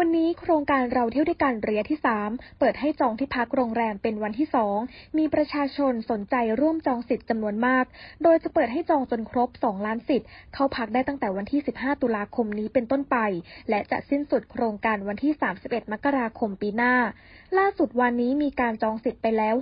วันนี้โครงการเราเที่ยวด้วยกันระยะที่ 3 เปิดให้จองที่พักโรงแรมเป็นวันที่ 2 มีประชาชนสนใจร่วมจองสิทธิ์จำนวนมาก โดยจะเปิดให้จองจนครบ 2 ล้านสิทธิ์ เข้าพักได้ตั้งแต่วันที่ 15 ตุลาคมนี้เป็นต้นไป และจะสิ้นสุดโครงการวันที่ 31 มกราคมปีหน้า ล่าสุดวันนี้มีการจองสิทธิ์ไปแล้ว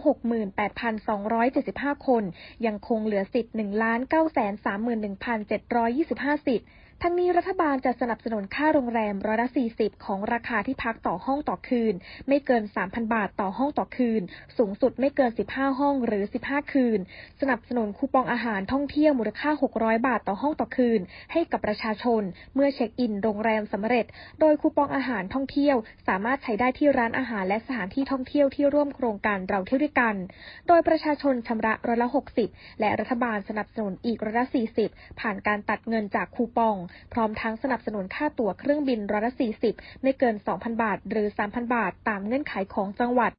68,275 คน ยังคงเหลือสิทธิ์ 1,931,725 สิทธิ์ ทั้งนี้รัฐบาลจะสนับสนุนค่าโรงแรมร้อยละ 40 ของราคาที่พักต่อห้องต่อคืน ไม่เกิน 3,000 บาทต่อห้องต่อคืน สูงสุดไม่เกิน 15 ห้องหรือ 15 คืน สนับสนุนคูปองอาหารท่องเที่ยวมูลค่า 600 บาทต่อห้องต่อคืน ให้กับประชาชน เมื่อเช็คอินโรงแรมสำเร็จ โดยคูปองอาหารท่องเที่ยว สามารถใช้ได้ที่ร้านอาหารและสถานที่ท่องเที่ยวที่ร่วมโครงการเราเที่ยวด้วยกัน โดยประชาชนชำระร้อยละ 60 และรัฐบาลสนับสนุนอีกร้อยละ 40 ผ่านการตัดเงินจากคูปองพร้อมทั้งสนับสนุนค่าตั๋วเครื่องบินร้อยละ 40 ไม่เกิน 2,000 บาท หรือ 3,000 บาท ตามเงื่อนไขของจังหวัด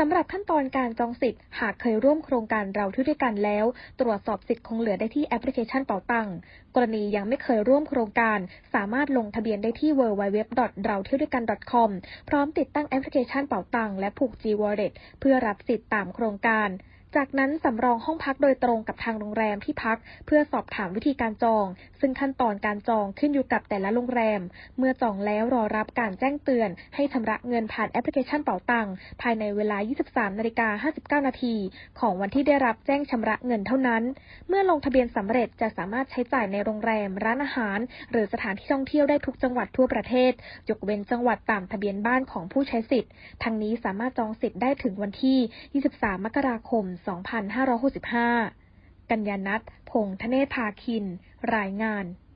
สำหรับขั้นตอนการจองสิทธิ์ หากเคยร่วมโครงการเราเที่ยวด้วยกันแล้ว ตรวจสอบสิทธิ์คงเหลือได้ที่แอปพลิเคชันเป๋าตังกรณียังไม่เคยร่วมโครงการ สามารถลงทะเบียนได้ที่ www. เราเที่ยวด้วยกัน .com พร้อมติดตั้งแอปพลิเคชันเป๋าตังและผูก G Wallet เพื่อรับสิทธิ์ตามโครงการ จากนั้นสำรองห้องพักโดยตรงกับทางโรงแรมที่พักเพื่อสอบถามวิธีการจอง ซึ่งขั้นตอนการจองขึ้นอยู่กับแต่ละโรงแรม เมื่อจองแล้วรอรับการแจ้งเตือน ให้ชำระเงินผ่านแอปพลิเคชันเป๋าตังภายในเวลา 23นาฬิกา59 นาทีของวันที่ได้รับแจ้งชำระเงินเท่านั้น เมื่อลงทะเบียนสำเร็จจะสามารถใช้จ่ายในโรงแรม ร้านอาหาร หรือสถานที่ท่องเที่ยวได้ทุกจังหวัดทั่วประเทศ ยกเว้นจังหวัดตามทะเบียนบ้านของผู้ใช้สิทธิ์ ทั้งนี้สามารถจองสิทธิ์ได้ถึงวันที่ 23 มกราคม2565 กัญญานัทพงษ์ธเนศภาคิน รายงาน